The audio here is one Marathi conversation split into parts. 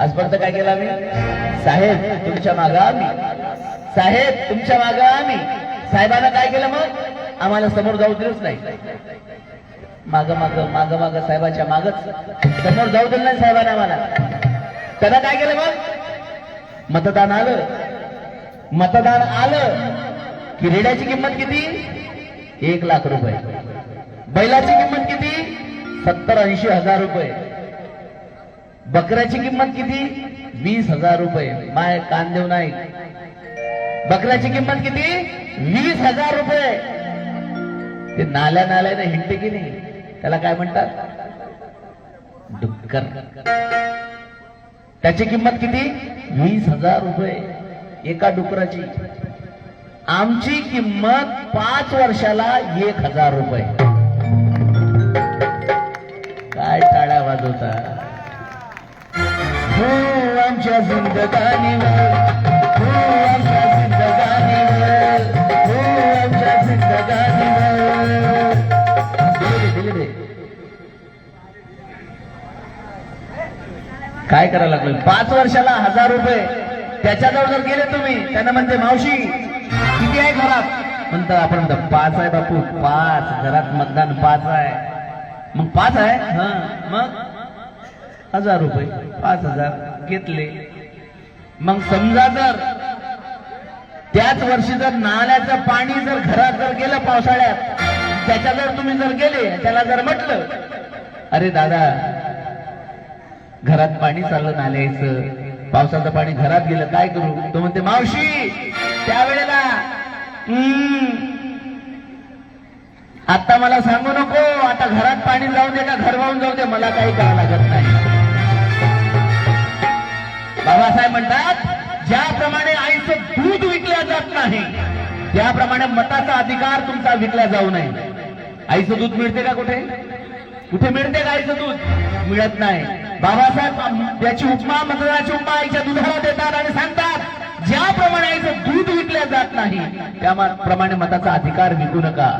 आज फक्त काय केलं आम्ही? साहेब तुमच्या मागं आम्ही. साहेब तुमच्या मागं आम्ही. साहेबांना काय केलं मग? आम्हाला समोर जाऊ दिलंच नाही. माग माग माग माग साहेबाच्या मागच. समोर जाऊ दिलं नाही साहेबांना आम्हाला. त्यांना काय केलं मग? मतदान आलं. मतदान आलं. की रेड्याची किंमत किती? एक लाख रुपये. बैलाची किंमत किती? सत्तर ऐंशी हजार रुपये. बकऱ्याची किंमत किती? वीस हजार रुपये. माय कांदेव नाही. बकऱ्याची किंमत किती? वीस हजार रुपये. ते नाल्या नाल्याने हिंडते की नाही? त्याला काय म्हणतात? डुक्कर. त्याची किंमत किती? वीस हजार रुपये. एका डुकराची. आमची किंमत पाच वर्षाला एक हजार रुपये. काय करायला लागलं पाच वर्षाला हजार रुपये. त्याच्याजवळ जर गेले तुम्ही त्यांना म्हणते मावशी किती आहे घरात? म्हणतात आपण म्हणतो पाच आहे बापू पाच. घरात मतदान पाच आहे. मग पाच आहे? हा. मग? हजार रुपये. पाच हजार. घेतले. मग समजा जर त्याच वर्षी जर नाल्याचं पाणी जर घरात जर गेलं पावसाळ्यात त्याच्या जर तुम्ही जर गेले त्याला जर म्हटलं अरे दादा घरात पाणी चाललं नाल्याचं पावसाचं पाणी घरात गेलं काय करू? तो म्हणते मावशी त्यावेळेला "हम्म, आता मला सांगू नको आता घरात पाणी जाऊ दे का घर वाहून जाऊ दे मला काही करावं लागत बाबासाहेब म्हणतात ज्याप्रमाणे आईचं दूध विकल्या जात नाही त्याप्रमाणे मताचा अधिकार तुमचा विकला जाऊ नये. आईचं दूध मिळते का कुठे? कुठे मिळते का आईचं दूध? मिळत नाही. बाबासाहेब याची उपमा मतदानाची उपमा आईच्या दुधाला देतात आणि सांगतात ज्याप्रमाणे आईचं दूध विकल्या जात नाही त्याप्रमाणे मताचा अधिकार विकू नका.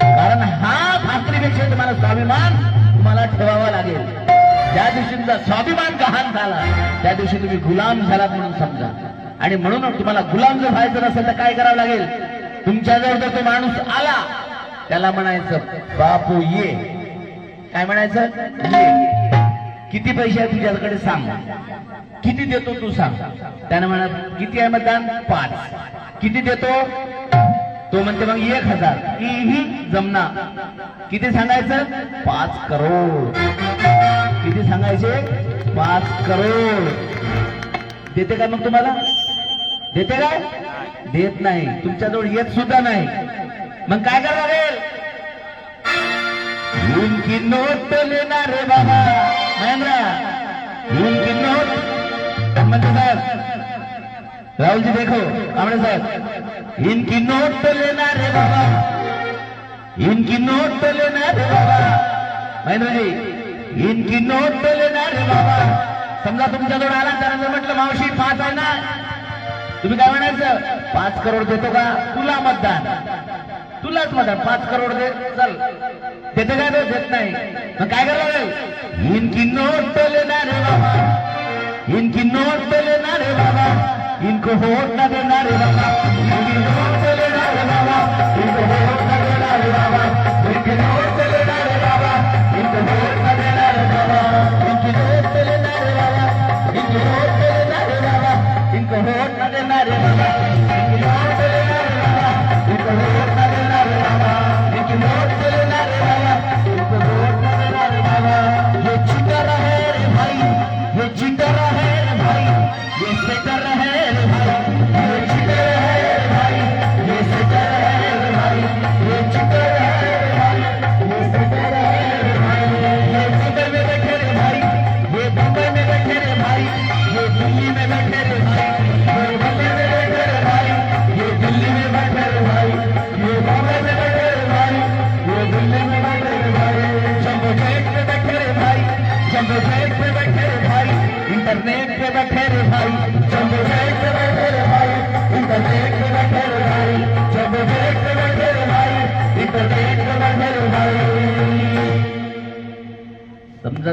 कारण हा भाकरीपेक्षा तुम्हाला स्वाभिमान तुम्हाला ठेवावा लागेल. ज्या दिवशी तुमचा स्वाभिमान गहाण झाला त्या दिवशी तुम्ही गुलाम झालात म्हणून समजा. आणि म्हणून तुम्हाला गुलाम जर व्हायचं नसेल तर काय करावं लागेल? तुमच्याजवळ जर तो माणूस आला त्याला म्हणायचं बापू ये. काय म्हणायचं? ये. किती पैसे आहे तुझ्याकडे सांग. किती देतो तू सांग. त्यानं म्हणा किती आहे मतदान? पाच. किती देतो? तो म्हणते मग एक हजार. जमना. किती सांगायचं? पाच करोड. किती सांगायचे? पाच करोड. देते का मग तुम्हाला? देते का देत नाही. तुमच्याजवळ येत सुद्धा नाही. मग काय करावं लागेल? उनकी नोट लेणार रे बाबा. महेंद्रा उनकी नोट. म्हणजे साहेब राहुलजी देखो कांबळे साहेब इनकी नोट लेणार रे बाबा. इनकी नोट लेणार रे बाबा. महेंद्रजी जी इनकी नोट लेना रे बाबा. समजा तुमच्याजवळ आला त्यानंतर म्हटलं मावशी पाच आहे ना. तुम्ही काय म्हणायचं? पाच करोड देतो का? तुला मतदान. तुलाच मतदान. पाच करोड दे. चल. देते काय देत नाही. मग काय करावं लागेल इनकी नोट लेना रे बाबा. इनकी नोट लेना रे बाबा. इनको वोट ना देणार रे बाबा. इनकी नोट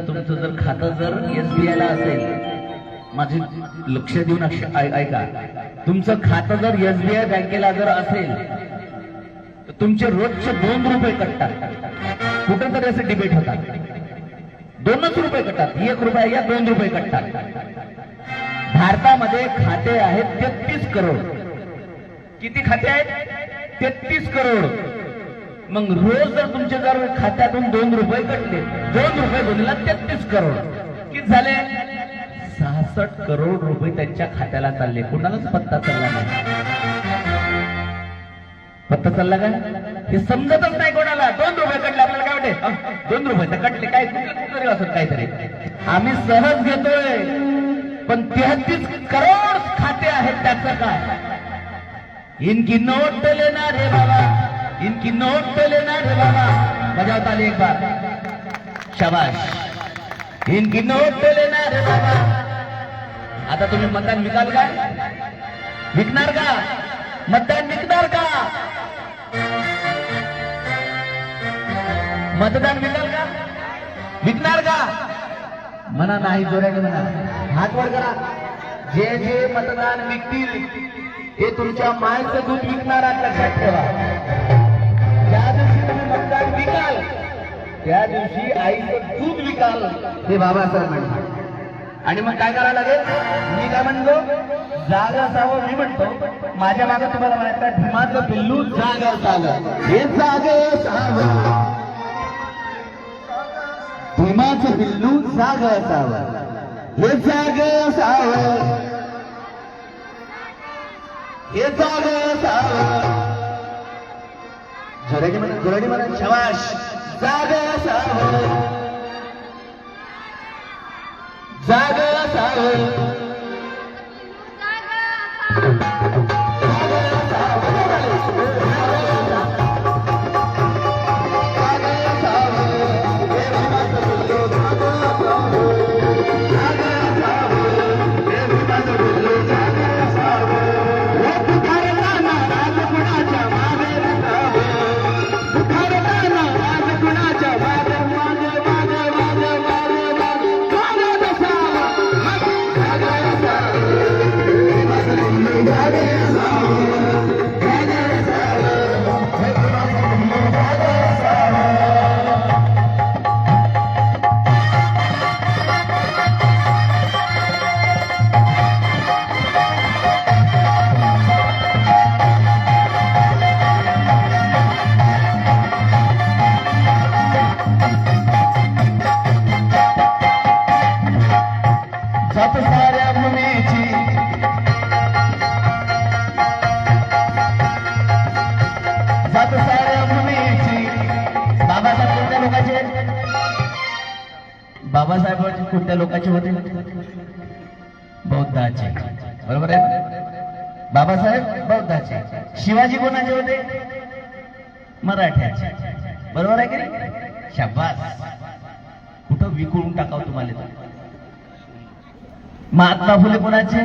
तुमचं जर खातं जर एस बी ला असेल माझे लक्ष देऊन ऐका. तुमचं खातं जर एस बी आय बँकेला जर असेल तर तुमचे रोजचे दोन रुपये कटतात. कुठं तरी असे डिबेट होतात. दोनच रुपये कटतात. एक रुपया या दोन रुपये कटतात. भारतामध्ये खाते आहेत तेहतीस करोड. किती खाते आहेत? तेहतीस करोड. मग रोज जर तुमच्या जर खात्यातून दोन रुपये कटले दोन रुपये गुणला तेहतीस करोड. किती झाले? सहासष्ट करोड रुपये त्यांच्या खात्याला चालले. कुणालाच पत्ता चालला नाही. पत्ता चालला का? हे समजतच नाही कोणाला. दोन रुपये कटले आपल्याला काय वाटते? दोन रुपये तर कटले. काय तरी असत काहीतरी. आम्ही सहज घेतोय. पण तेहतीस करोड खाते आहेत त्याचं काय? इनकी नोट लेना रे बाबा. इनकी नोट लेना है बाबा बजाव ताली एक बार। शाबाश। इनकी नोट लेना है बाबा आता तुम्ही मतदान विकाल का? विकणार का? मतदान विकणार का? मतदान विकाल का? विकणार का? म्हणा नाही जोराने म्हणा हात वर करा. जे जे मतदान विकतील ते तुमच्या मायचं दूध विकणार लक्षात ठेवा. त्या दिवशी आईचं दूध विकाल. हे बाबासाहेब म्हणतात. आणि मग काय करायला लागेल? मी काय म्हणतो? जाग असावं मी म्हणतो माझ्या मागे तुम्हाला म्हणायचं भीमाचं पिल्लू जाग असावं. हे जाग असावं. भीमाचं पिल्लू जाग असावं. हे जाग असावं. हे जाग असावं. जोराने म्हणा जोराने म्हणा शवाश जाग असावं जाग असावं साऱ्या भूमीची जात साऱ्या भूमीची बाबासाहेब कोणत्या लोकांचे? बाबासाहेब कोणत्या लोकांचे होते? बौद्धाचे. बरोबर आहे? बाबासाहेब बौद्धाचे. शिवाजी कोणाचे होते? मराठ्याचे. बरोबर आहे की नाही? शाबास. कुठं विकुळून टाकावं तुम्हाला? महात्मा फुले कोणाचे?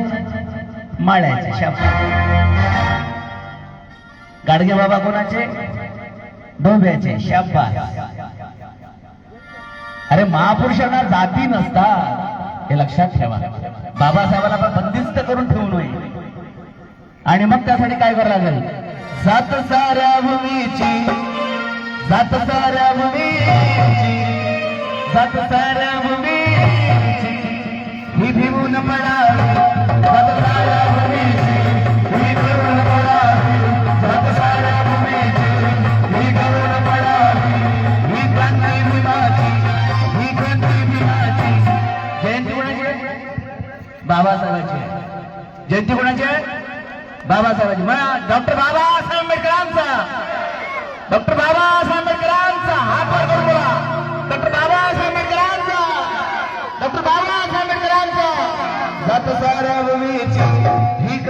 माळ्याचे शाबास गाडगे बाबा कोणाचे? डोब्याचे शाबास अरे महापुरुषांना जाती नसतात. हे लक्षात ठेवा. बाबासाहेबांना आपण बंदिस्त करून ठेवू नये. आणि मग त्यासाठी काय करावं लागेल? जात साऱ्या भूमीची जात साऱ्या भूमीची जात साऱ्या भूमी बाबासाहेबांची जयंती कोणाची आहे? बाबासाहेबांची. म्हणा डॉक्टर बाबा!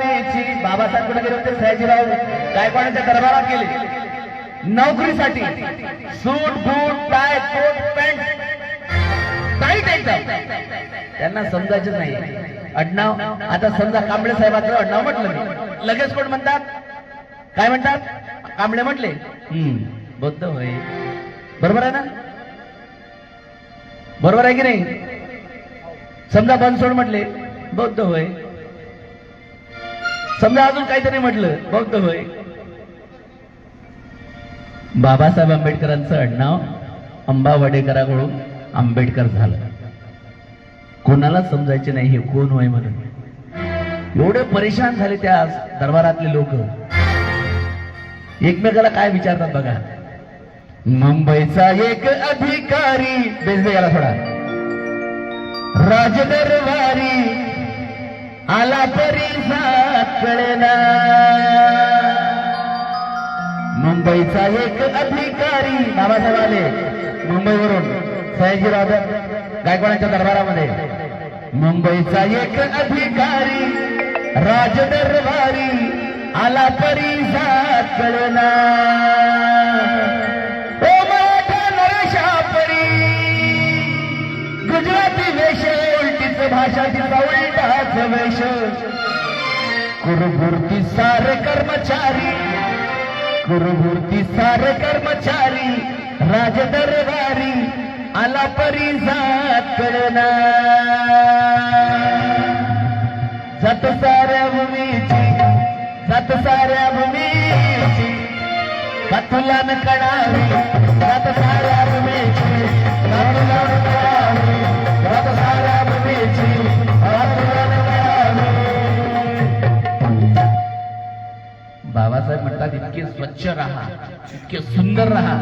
भूमीची बाबासाहेब कुठे गेले होते सयाजीराव गायकवाडांच्या दरबारात गेले. नोकरीसाठी suit boot tie coat pant. Tight एकदम त्यांना समजायचं नाही. अडनाव आता समजा कांबळे साहेबाचं अडनाव म्हटलं लगेच कोण म्हणतात? काय म्हणतात? कांबळे म्हटले. हम्म बौद्ध होय. बरोबर आहे ना? बरोबर आहे की नाही? समजा बनसोड म्हटले बौद्ध होय. समजा अजून काहीतरी म्हटलं बघतो होय. बाबासाहेब आंबेडकरांचं आडनाव अंबा वडेकराकडून आंबेडकर झालं. कोणाला समजायचे नाही हे कोण होय म्हणून. एवढे परेशान झाले त्या दरबारातले लोक. एकमेकाला काय विचारतात बघा. मुंबईचा एक अधिकारी बेस याला थोडा. राजदरबारी आला तरी कळेना मुंबईचा एक अधिकारी बाबासाहेब आले मुंबईवरून सयाजीराव गायकवाडांच्या दरबारामध्ये. मुंबईचा एक अधिकारी राजदरबारी आला तरी कळेना ओ मराठा नरेशापरी गुजराती वेश उलटीच भाषा तिचा उलटाच वैश कुरुभूर्ती सारे कर्मचारी कुरुभूर्ती सारे कर्मचारी राजदरबारी आला परी जात कळना जात साऱ्या भूमीची जात साऱ्या भूमीची कथुलन कडावी जात साऱ्या भूमीची कथुलन कडावी जात बाबासाहेब म्हणतात इतके स्वच्छ राहा इतके सुंदर राहा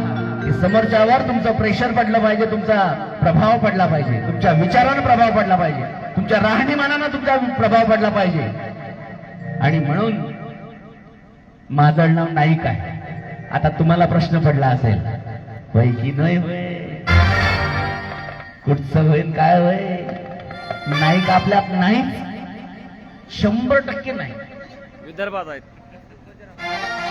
की समोरच्यावर तुमचं प्रेशर पडलं पाहिजे तुमचा प्रभाव पडला पाहिजे तुमच्या विचारानं प्रभाव पडला पाहिजे तुमच्या राहणीमानानं तुमचा प्रभाव पडला पाहिजे. आणि म्हणून माझं नाव नाईक आहे. आता तुम्हाला प्रश्न पडला असेल वय की नाही होय? कुठचं होईल काय होय नाईक आपल्या नाहीच. शंभर टक्के नाही. विदर्भात आहेत.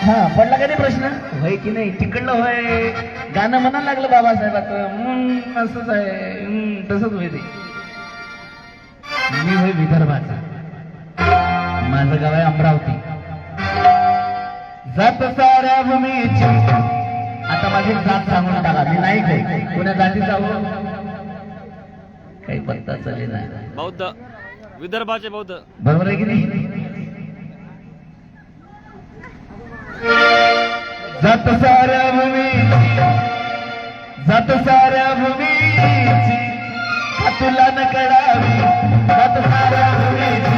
हा पडला का नाही प्रश्न? होय की नाही? तिकडलं होय. गाणं म्हणायला लागलं बाबासाहेबाचं असंच आहे. तसंच होय ते. मी होय विदर्भाचा. माझं गाव आहे अमरावती. जात साऱ्या भूमीची. आता माझी जात सांगून टाका. मी नाही काही कोण्या जातीचा हो? काही पत्ता चालेल बौद्ध. विदर्भाचे बौद्ध. बरोबर आहे की नाही? जात साऱ्या भूमीची जात साऱ्या भूमीची तुला न कळावी जात साऱ्या भूमीची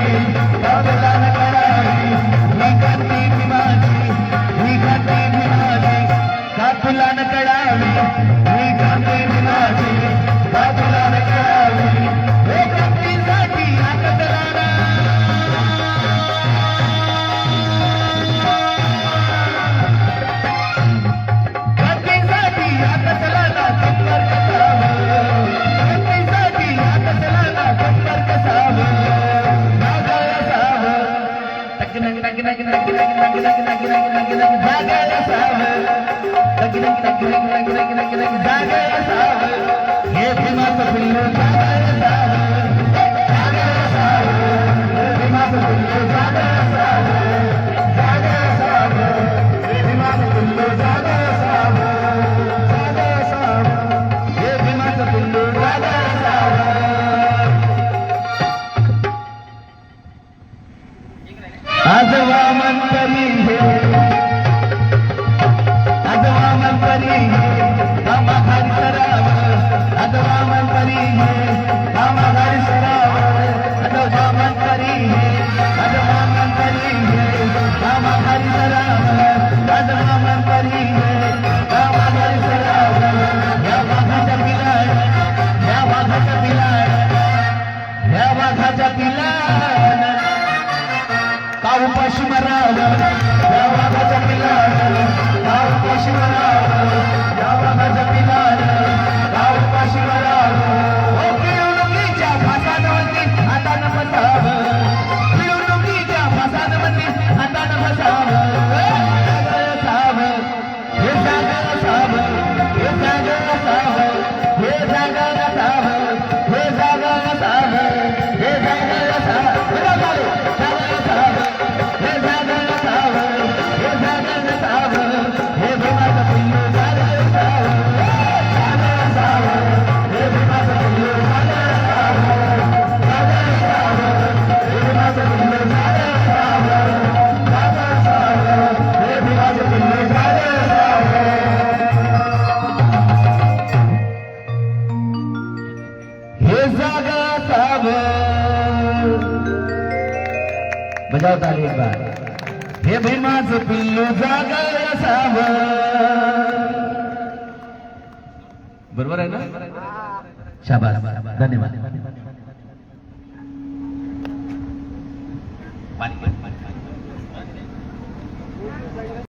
बजावता आली हे भीमाचं पिल्लू जागा बरोबर आहे ना? शाबास. धन्यवाद.